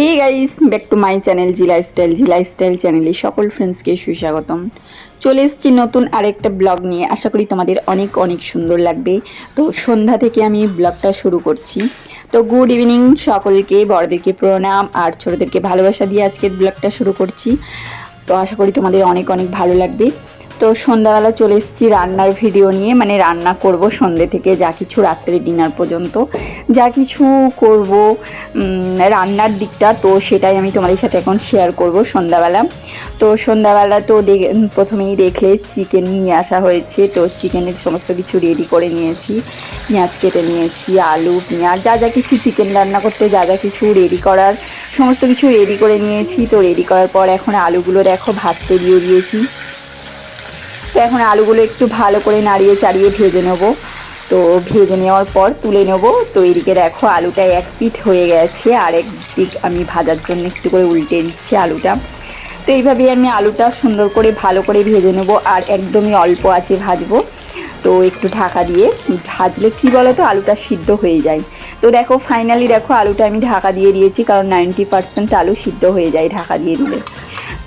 Hey guys back to my channel G lifestyle G lifestyle চ্যানেলে সকল ফ্রেন্ডসকে সুস্বাগতম। চলে এসেছি নতুন আরেকটা ব্লগ নিয়ে। আশা করি তোমাদের অনেক অনেক সুন্দর লাগবে। তো সন্ধ্যা থেকে আমি ব্লগটা শুরু করছি। তো গুড ইভিনিং সকলকে, বড়দেরকে প্রণাম আর ছোটোদেরকে ভালোবাসা দিয়ে আজকের ব্লগটা শুরু করছি। তো আশা করি তোমাদের অনেক অনেক ভালো লাগবে। তো সন্ধ্যাবেলা চলে এসেছি রান্নার ভিডিও নিয়ে মানে রান্না করব সন্ধ্যে থেকে, যা কিছু রাত্রে ডিনার পর্যন্ত। যা কিছু করব রান্নার দিকটা, তো সেটাই আমি তোমাদের সাথে এখন শেয়ার করব সন্ধ্যাবেলা। তো সন্ধ্যাবেলা তো প্রথমেই দেখলে চিকেন নিয়ে আসা হয়েছে, তো চিকেনের সমস্ত কিছু রেডি করে নিয়েছি। পেঁয়াজ কেটে নিয়েছি, আলু, পেঁয়াজ, যা যা কিছু চিকেন রান্না করতে, যা যা কিছু রেডি করার, সমস্ত কিছু রেডি করে নিয়েছি। তো রেডি করার পর এখন আলুগুলো দেখো, ভাজতে দিয়ে দিয়েছি। তো এখন আলুগুলো একটু ভালো করে নাড়িয়ে চাড়িয়ে ভেজে নেব। তো ভেজে নেওয়ার পর তুলে নেব। তো এদিকে দেখো আলুটা এক পিঠ হয়ে গেছে, আর এক দিক আমি ভাজার জন্য একটু করে উল্টে দিচ্ছি আলুটা। তো এইভাবেই আমি আলুটা সুন্দর করে ভালো করে ভেজে নেব, আর একদমই অল্প আছে ভাজবো। তো একটু ঢাকা দিয়ে ভাজলে কী বলো তো আলুটা সিদ্ধ হয়ে যায়। তো দেখো ফাইনালি দেখো আলুটা আমি ঢাকা দিয়ে দিয়েছি, কারণ নাইনটি পার্সেন্ট আলু সিদ্ধ হয়ে যায় ঢাকা দিয়ে দিলে।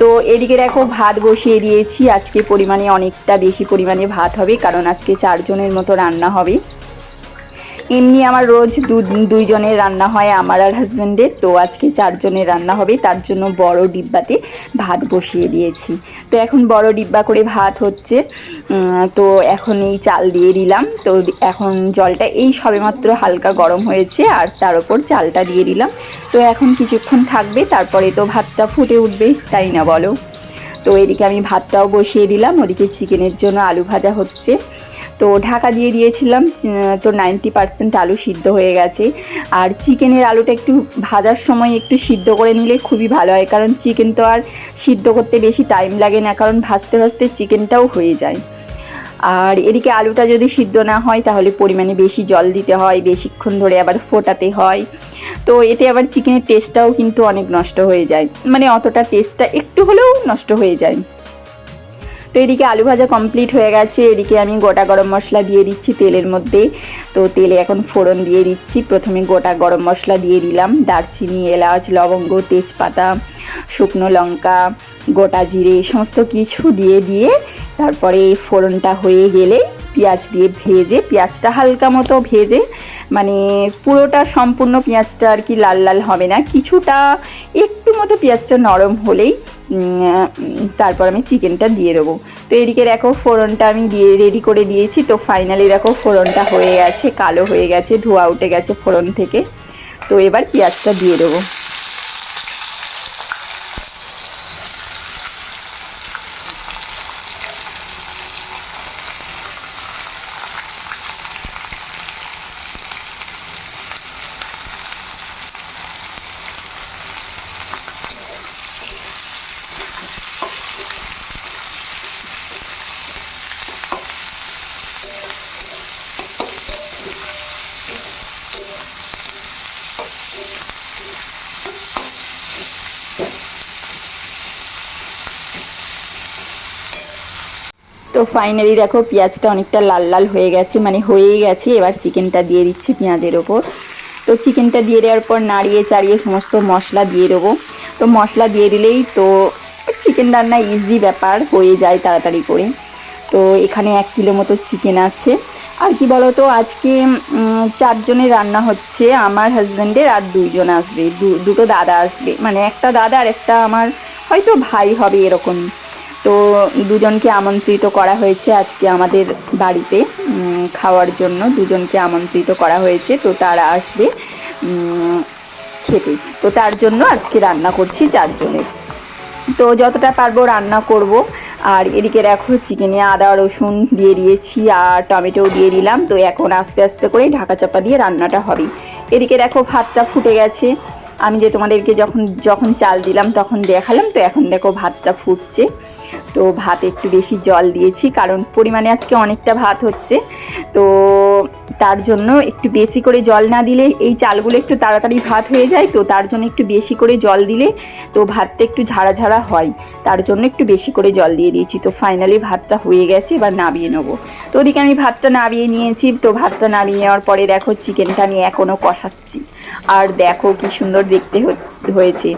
তো এদিকে দেখো ভাত বসিয়ে দিয়েছি। আজকে পরিমাণে অনেকটা বেশি পরিমাণে ভাত হবে, কারণ আজকে চারজনের মতো রান্না হবে। এমনি আমার রোজ দু, দুইজনের রান্না হয়, আমার আর হাজব্যান্ডের তো আজকে চারজনের রান্না হবে, তার জন্য বড় ডিব্বাতে ভাত বসিয়ে দিয়েছি। তো এখন বড় ডিব্বা করে ভাত হচ্ছে। তো এখন এই চাল দিয়ে দিলাম। তো এখন জলটা এই সবেমাত্র হালকা গরম হয়েছে, আর তার উপর চালটা দিয়ে দিলাম। তো এখন কিছুক্ষণ থাকবে, তারপরে তো ভাতটা ফুটে উঠবে, তাই না বলো? তো এদিকে আমি ভাতটাও বসিয়ে দিলাম, ওদিকে চিকেনের জন্য আলু ভাজা হচ্ছে। তো ঢাকা দিয়ে দিয়েছিলাম তো নাইনটি পার্সেন্ট আলু সিদ্ধ হয়ে গেছে। আর চিকেনের আলুটা একটু ভাজার সময় একটু সিদ্ধ করে নিলে খুবই ভালো হয়, কারণ চিকেন তো আর সিদ্ধ করতে বেশি টাইম লাগে না, কারণ ভাজতে ভাজতে চিকেনটাও হয়ে যায়। আর এদিকে আলুটা যদি সিদ্ধ না হয়, তাহলে পরিমাণে বেশি জল দিতে হয়, বেশিক্ষণ ধরে আবার ফোটাতে হয়। তো এতে আবার চিকেনের টেস্টটাও কিন্তু অনেক নষ্ট হয়ে যায়। মানে অতটা টেস্টটা একটু হলেও নষ্ট হয়ে যায়। এদিকে আলু ভাজা কমপ্লিট হয়ে গেছে। এদিকে আমি গোটা গরম মশলা দিয়ে দিচ্ছি তেলের মধ্যে। তো তেলে এখন ফোড়ন দিয়ে দিচ্ছি। প্রথমে গোটা গরম মশলা দিয়ে দিলাম। দারচিনি, এলাচ, লবঙ্গ, তেজপাতা, শুকনো লঙ্কা, গোটা জিরে, সমস্ত কিছু দিয়ে দিয়ে তারপরে ফোড়নটা হয়ে গেলে পেঁয়াজ দিয়ে ভেজে, পেঁয়াজটা হালকা মতো ভেজে মানে পুরোটা সম্পূর্ণ পেঁয়াজটা আর কি লাল লাল হবে না। কিছুটা একটু মতো পেঁয়াজটা নরম হলেই তারপর আমি চিকেনটা দিয়ে দেবো। তো এদিকে দেখো ফোড়নটা আমি দিয়ে রেডি করে দিয়েছি। তো ফাইনালি দেখো ফোড়নটা হয়ে গেছে, কালো হয়ে গেছে, ধোয়া উঠে গেছে ফোড়ন থেকে। তো এবার পেঁয়াজটা দিয়ে দেবো। তো ফাইনালি দেখো পেঁয়াজটা অনেকটা লাল লাল হয়ে গেছে মানে হয়েই গেছে। এবার চিকেনটা দিয়ে দিচ্ছি পেঁয়াজের ওপর। তো চিকেনটা দিয়ে দেওয়ার পর নাড়িয়ে চাড়িয়ে সমস্ত মশলা দিয়ে দেবো। তো মশলা দিয়ে দিলেই তো চিকেন রান্না ইজি ব্যাপার, হয়ে যায় তাড়াতাড়ি করে। তো এখানে এক কিলো মতো চিকেন আছে। আর কি বলো তো আজকে চারজনের রান্না হচ্ছে, আমার হাজব্যান্ডের আর দুইজন আসবে। দুটো দাদা আসবে। মানে একটা দাদা আর একটা আমার, হয়তো ভাই হবে এরকম। তো দুজনকে আমন্ত্রিত করা হয়েছে আজকে আমাদের বাড়িতে খাওয়ার জন্য। দুজনকে আমন্ত্রিত করা হয়েছে, তো তারা আসবে খেতে। তো তার জন্য আজকে রান্না করছি চারজনের। তো যতটা পারব রান্না করব। আর এদিকে দেখো, চিকেনে আদা, রসুন দিয়ে দিয়েছি আর টমেটো দিয়ে দিলাম। তো এখন আস্তে আস্তে করে ঢাকা চাপা দিয়ে রান্নাটা হবে। এদিকে দেখো, ভাতটা ফুটে গেছে। আমি যে তোমাদেরকে যখন যখন চাল দিলাম তখন দেখালাম। তো এখন দেখো, ভাতটা ফুটছে। তো ভাত একটু বেশি জল দিয়েছি, কারণ পরিমাণে আজকে অনেকটা ভাত হচ্ছে। তো তার জন্য একটু বেশি করে জল না দিলে এই চালগুলো একটু তাড়াতাড়ি ভাত হয়ে যায়, তো তার জন্য একটু বেশি করে জল দিলে তো ভাতটা একটু ঝাড়া ঝাড়া হয়। তার জন্য একটু বেশি করে জল দিয়ে দিয়েছি, তো ফাইনালি ভাতটা হয়ে গেছে, এবার নাবিয়ে নেব। তো ওদিকে আমি ভাতটা নাবিয়ে নিয়েছি, তো ভাতটা নাবিয়ে নেওয়ার পরে দেখো চিকেনটা আমি এখনও কষাচ্ছি। আর দেখো কি সুন্দর দেখতে হয়েছে।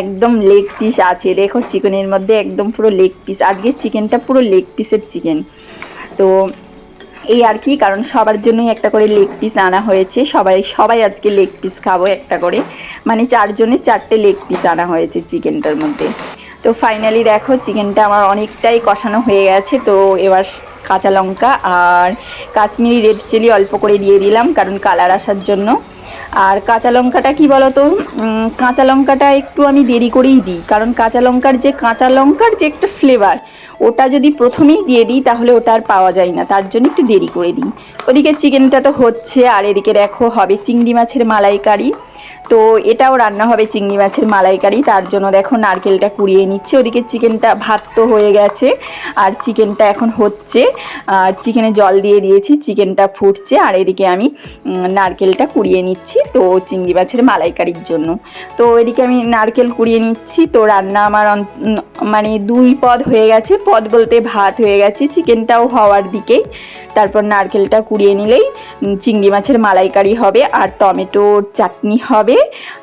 একদম লেগ পিস আছে। দেখো চিকেনের মধ্যে একদম পুরো লেগ পিস আজকে চিকেনটা পুরো লেগ পিসের চিকেন। তো এই আর কি, কারণ সবার জন্যই একটা করে লেগ পিস আনা হয়েছে। সবাই সবাই আজকে লেগ পিস খাব একটা করে। মানে চারজনের চারটে লেগ পিস আনা হয়েছে চিকেনটার মধ্যে। তো ফাইনালি দেখো, চিকেনটা আমার অনেকটাই কষানো হয়ে গেছে। তো এবার কাঁচা লঙ্কা আর কাশ্মীরি রেড চিলি অল্প করে দিয়ে দিলাম, কারণ কালার আসার জন্য। আর কাঁচা লঙ্কাটা কি বলতো? কাঁচা লঙ্কাটা একটু আমি দেরি করেই দিই, কারণ কাঁচা লঙ্কার যে কাঁচা লঙ্কার যে একটা ফ্লেভার ওটা যদি প্রথমেই দিয়ে দিই তাহলে ওটা আর পাওয়া যায় না, তার জন্য একটু দেরি করে দিই। ওদিকে চিকেনটা তো হচ্ছে, আর এদিকে দেখো হবে চিংড়ি মাছের মালাইকারি। তো এটাও রান্না হবে চিংড়ি মাছের মালাইকারি। তার জন্য দেখো নারকেলটা কুড়িয়ে নিচ্ছে। ওদিকে চিকেনটা ভাত তো হয়ে গেছে। আর চিকেনটা এখন হচ্ছে আর চিকেনে জল দিয়ে দিয়েছি, চিকেনটা ফুটছে। আর এদিকে আমি নারকেলটা কুড়িয়ে নিচ্ছি তো চিংড়ি মাছের মালাইকারির জন্য। তো এদিকে আমি নারকেল কুড়িয়ে নিচ্ছি। তো রান্না আমার মানে দুই পদ হয়ে গেছে। পদ বলতে ভাত হয়ে গেছে, চিকেনটাও হওয়ার দিকেই। তারপর নারকেলটা কুড়িয়ে নিলেই চিংড়ি মাছের মালাইকারি হবে। আর টমেটোর চাটনি হবে।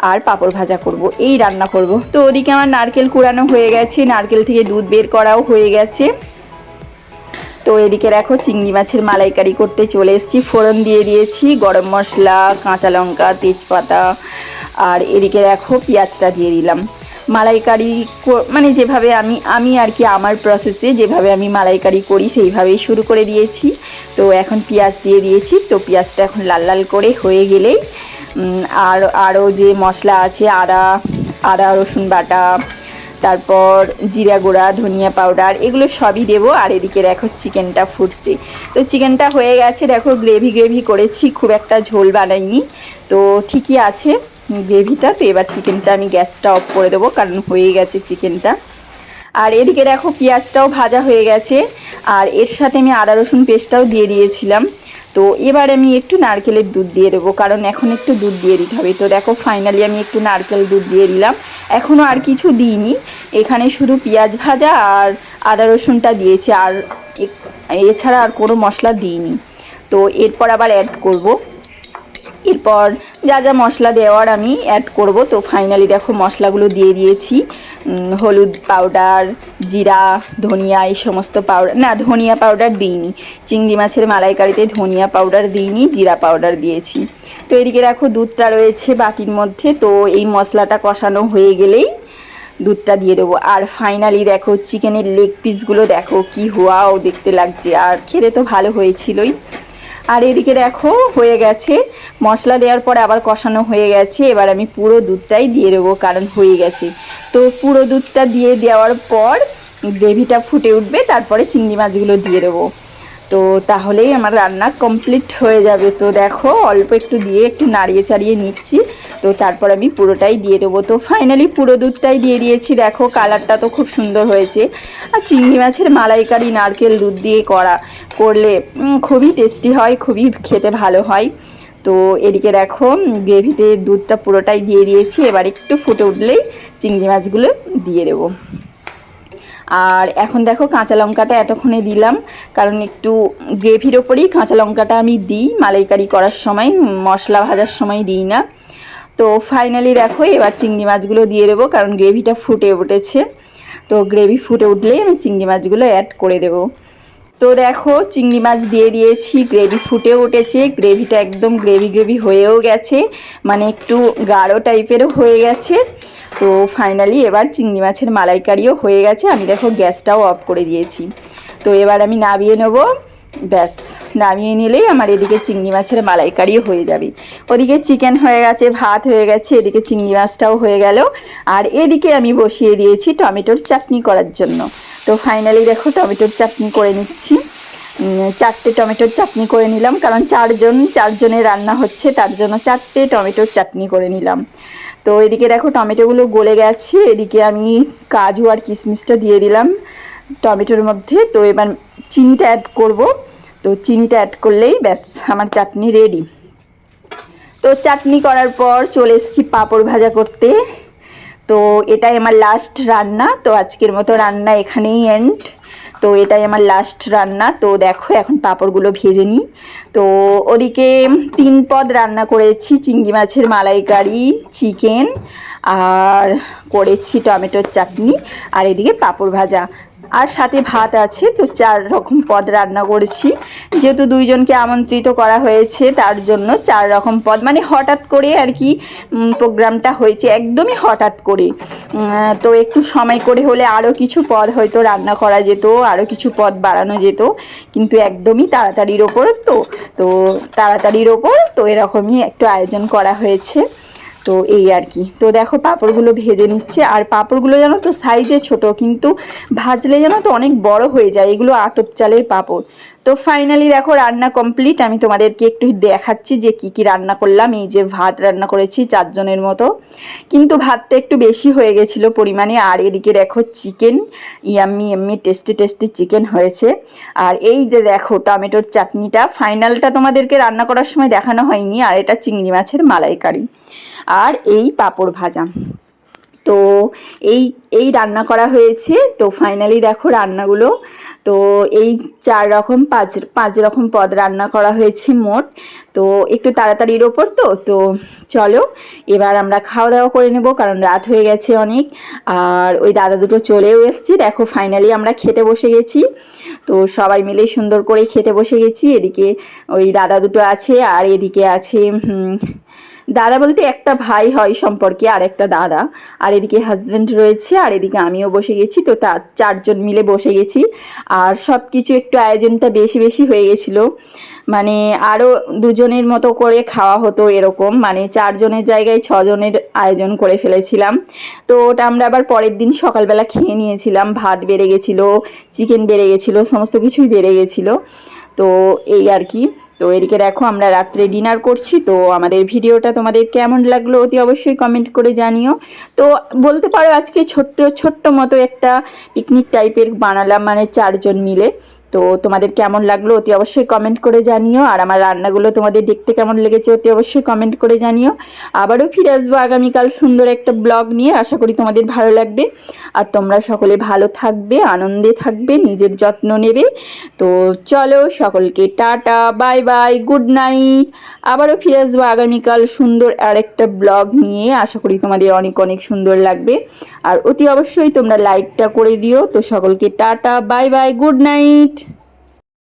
আর পাঁপড় ভাজা করব, এই রান্না করব। তো ওদিকে আমার নারকেল কুড়ানো হয়ে গেছে, নারকেল থেকে দুধ বের করাও হয়ে গেছে। তো এদিকে দেখো চিংড়ি মাছের মালাইকারি করতে চলে এসেছি, ফোড়ন দিয়ে দিয়েছি, গরম মশলা, কাঁচা লঙ্কা, তেজপাতা, আর এদিকে দেখো পেঁয়াজটা দিয়ে দিলাম। মালাইকারি মানে যেভাবে আমি আমি আর কি আমার প্রসেসে যেভাবে আমি মালাইকারি করি সেইভাবেই শুরু করে দিয়েছি। তো এখন পেঁয়াজ দিয়ে দিয়েছি, তো পেঁয়াজটা এখন লাল লাল করে হয়ে গেলেই আর, আরও যে মশলা আছে, আদা আদা, রসুন বাটা, তারপর জিরা গুঁড়া, ধনিয়া পাউডার, এগুলো সবই দেবো। আর এদিকে দেখো চিকেনটা ফুটছে। তো চিকেনটা হয়ে গেছে, দেখো গ্রেভি গ্রেভি করেছি, খুব একটা ঝোল বানাইনি। তো ঠিকই আছে গ্রেভিটা, তো এবার চিকেনটা আমি গ্যাসটা অফ করে দেবো, কারণ হয়ে গেছে চিকেনটা। আর এদিকে দেখো পেঁয়াজটাও ভাজা হয়ে গেছে, আর এর সাথে আমি আদা রসুন পেস্টটাও দিয়ে দিয়েছিলাম। তো এবার আমি একটু নারকেলের দুধ দিয়ে দেবো, কারণ এখন একটু দুধ দিয়ে দিতে হবে। তো দেখো ফাইনালি আমি একটু নারকেল দুধ দিয়ে দিলাম। এখনও আর কিছু দিইনি। এখানে শুধু পেঁয়াজ ভাজা আর আদা রসুনটা দিয়েছে, আর এছাড়া আর কোনো মশলা দিইনি। তো এরপর আবার অ্যাড করব। এরপর যা যা মশলা দেওয়ার আমি অ্যাড করব। তো ফাইনালি দেখো মশলাগুলো দিয়ে দিয়েছি। হলুদ পাউডার জিরা, ধনিয়া এই সমস্ত পাউডার না, ধনিয়া পাউডার দিইনি। চিংড়ি মাছের মালাইকারিতে ধনিয়া পাউডার দিইনি, জিরা পাউডার দিয়েছি। তো এদিকে দেখো দুধটা রয়েছে বাকির মধ্যে। তো এই মশলাটা কষানো হয়ে গেলেই দুধটা দিয়ে দেবো। আর ফাইনালি দেখো চিকেনের লেগ পিসগুলো দেখো কি হওয়াও দেখতে লাগছে। আর খেতে তো ভালো হয়েছিলই। আর এদিকে দেখো, হয়ে গেছে। মশলা দেওয়ার পরে আবার কষানো হয়ে গেছে। এবার আমি পুরো দুধটাই দিয়ে দেবো, কারণ হয়ে গেছে। তো পুরো দুধটা দিয়ে দেওয়ার পর গ্রেভিটা ফুটে উঠবে, তারপরে চিংড়ি মাছগুলো দিয়ে দেবো। তো তাহলেই আমার রান্না কমপ্লিট হয়ে যাবে। তো দেখো, অল্প একটু দিয়ে একটু নাড়িয়ে চাড়িয়ে নিচ্ছি। তো তারপর আমি পুরোটাই দিয়ে দেবো। তো ফাইনালি পুরো দুধটাই দিয়ে দিয়েছি। দেখো কালারটা তো খুব সুন্দর হয়েছে। আর চিংড়ি মাছের মালাইকারি, নারকেল দুধ দিয়ে করা করলে খুবই টেস্টি হয়, খুবই খেতে ভালো হয়। তো এদিকে দেখো, গ্রেভিতে দুধটা পুরোটাই দিয়ে দিয়েছি। এবার একটু ফুটে উঠলেই চিংড়ি মাছগুলো দিয়ে দেবো। আর এখন দেখো কাঁচা লঙ্কাটা এতক্ষণে দিলাম। কারণ একটু গ্রেভির ওপরেই কাঁচা লঙ্কাটা আমি দিই। মালাইকারি করার সময়, মশলা ভাজার সময় দিই না। তো ফাইনালি দেখো, এবার চিংড়ি মাছগুলো দিয়ে দেবো, কারণ গ্রেভিটা ফুটে উঠেছে। তো গ্রেভি ফুটে উঠলেই আমি চিংড়ি মাছগুলো অ্যাড করে দেবো। তো দেখো, চিংড়ি মাছ দিয়ে দিয়েছি গ্রেভি ফুটে উঠেছে গ্রেভিটা একদম গ্রেভি গ্রেভি হয়েও গেছে মানে একটু গাঢ় টাইপেরও হয়ে গেছে। তো ফাইনালি এবার চিংড়ি মাছের মালাইকারিও হয়ে গেছে, আমি দেখো গ্যাসটাও অফ করে দিয়েছি। তো এবার আমি নামিয়ে নেব। ব্যাস, নামিয়ে নিলেই আমার এদিকে চিংড়ি মাছের মালাইকারিও হয়ে যাবে। ওদিকে চিকেন হয়ে গেছে, ভাত হয়ে গেছে, এদিকে চিংড়ি মাছটাও হয়ে গেল। আর এদিকে আমি বসিয়ে দিয়েছি টমেটোর চাটনি করার জন্য। তো ফাইনালি দেখো টমেটোর চাটনি করে নিচ্ছি। চারটে টমেটোর চাটনি করে নিলাম, কারণ চারজন চারজনের রান্না হচ্ছে, তার জন্য চারটে টমেটোর চাটনি করে নিলাম। তো এদিকে দেখো টমেটোগুলো গলে গেছে, এদিকে আমি কাজু আর কিশমিশটা দিয়ে দিলাম। টমেটোর মধ্যে, তো এবার চিনিটা অ্যাড করব। তো চিনিটা অ্যাড করলেই ব্যাস, আমার চাটনি রেডি তো চাটনি করার পর চলে এসেছি পাঁপড় ভাজা করতে। তো এটাই আমার লাস্ট রান্না। তো আজকের মতো রান্না এখানেই এন্ড তো এটাই আমার লাস্ট রান্না। তো দেখো, এখন পাঁপড়গুলো ভেজে নিই। তো ওদিকে তিন পদ রান্না করেছি। চিংড়ি মাছের মালাইকারি চিকেন আর করেছি টমেটোর চাটনি। আর এদিকে পাঁপড় ভাজা। আর সাথে ভাত আছে, তো চার রকম পদ রান্না করেছি। যেহেতু দুইজনকে আমন্ত্রিত করা হয়েছে, তার জন্য চার রকম পদ। মানে হঠাৎ করে আর কি প্রোগ্রামটা হয়েছে, একদমই হঠাৎ করে। তো একটু সময় করে হলে আরও কিছু পদ হয়তো রান্না করা যেত আরও কিছু পদ বাড়ানো যেত, কিন্তু একদমই তাড়াতাড়ির ওপর তো তো তাড়াতাড়ির ওপর তো এরকমই একটু আয়োজন করা হয়েছে। তো এই আর কি। তো দেখো পাঁপড়গুলো ভেজে নিচ্ছে, আর পাঁপড়গুলো যেন তো সাইজে ছোট, কিন্তু ভাজলে যেন তো অনেক বড় হয়ে যায় এগুলো আতপ চালের পাঁপড়। তো ফাইনালি দেখো রান্না কমপ্লিট আমি তোমাদেরকে একটু দেখাচ্ছি যে কি কি রান্না করলাম। এই যে ভাত রান্না করেছি চারজনের মতো। কিন্তু ভাতটা একটু বেশি হয়ে গেছিল পরিমাণে, আর এদিকে দেখো চিকেন ইয়াম্মি এমনি টেস্টি টেস্টি চিকেন হয়েছে। আর এই যে দেখো টমেটোর চাটনিটা ফাইনালটা তোমাদেরকে রান্না করার সময় দেখানো হয়নি, আর এটা চিংড়ি মাছের মালাইকারি। আর এই পাঁপড় ভাজা। তো এই এই রান্না করা হয়েছে। তো ফাইনালি দেখো রান্নাগুলো। তো এই চার রকম, পাঁচ পাঁচ রকম পদ রান্না করা হয়েছে মোট। তো একটু তাড়াতাড়ির ওপর তো তো চলো। এবার আমরা খাওয়া দাওয়া করে নেব, কারণ রাত হয়ে গেছে অনেক। আর ওই দাদা দুটো চলেও এসছে। দেখো ফাইনালি আমরা খেতে বসে গেছি। তো সবাই মিলে সুন্দর করে খেতে বসে গেছি। এদিকে ওই দাদা দুটো আছে, আর এদিকে আছে দাদা বলতে একটা ভাই হয় সম্পর্কে আর একটা দাদা। আর এদিকে হাজব্যান্ড রয়েছে, আর এদিকে আমিও বসে গেছি, তো তার চারজন মিলে বসে গেছি। আর সব কিছু একটু আয়োজনটা বেশি বেশি হয়ে গেছিল। মানে আরও দুজনের মতো করে খাওয়া হতো এরকম। মানে চারজনের জায়গায় ছজনের আয়োজন করে ফেলেছিলাম। তো ওটা আমরা আবার পরের দিন সকালবেলা খেয়ে নিয়েছিলাম। ভাত বেড়ে গেছিল চিকেন বেড়ে গেছিল, সমস্ত কিছুই বেড়ে গেছিল। তো এই আর কি। তো এদিকে দেখো, আমরা রাত্রে ডিনার করছি। তো আমাদের ভিডিওটা তোমাদের কেমন লাগল অতি অবশ্যই কমেন্ট করে জানিও। তো বলতে পারো আজকে ছোট্ট ছোট্ট মতো একটা পিকনিক টাইপের বানালাম মানে চারজন মিলে। তো তোমাদের কেমন লাগল অতি অবশ্যই কমেন্ট করে জানিও। আর আমার রান্নাগুলো তোমাদের দেখতে কেমন লেগেছে অতি অবশ্যই কমেন্ট করে জানিও। আবারও ফিরে আসব আগামীকাল সুন্দর একটা ব্লগ নিয়ে। আশা করি তোমাদের ভালো লাগবে। আর তোমরা সকলে ভালো থাকবে, আনন্দে থাকবে, নিজের যত্ন নেবে। তো চলো সকলকে tata bye bye good night আবারও ফিরে আসব আগামীকাল সুন্দর আর একটা ব্লগ নিয়ে। আশা করি তোমাদের অনেক অনেক সুন্দর লাগবে। আর অতি অবশ্যই তোমরা লাইকটা করে দিও। তো সকলকে tata bye bye good night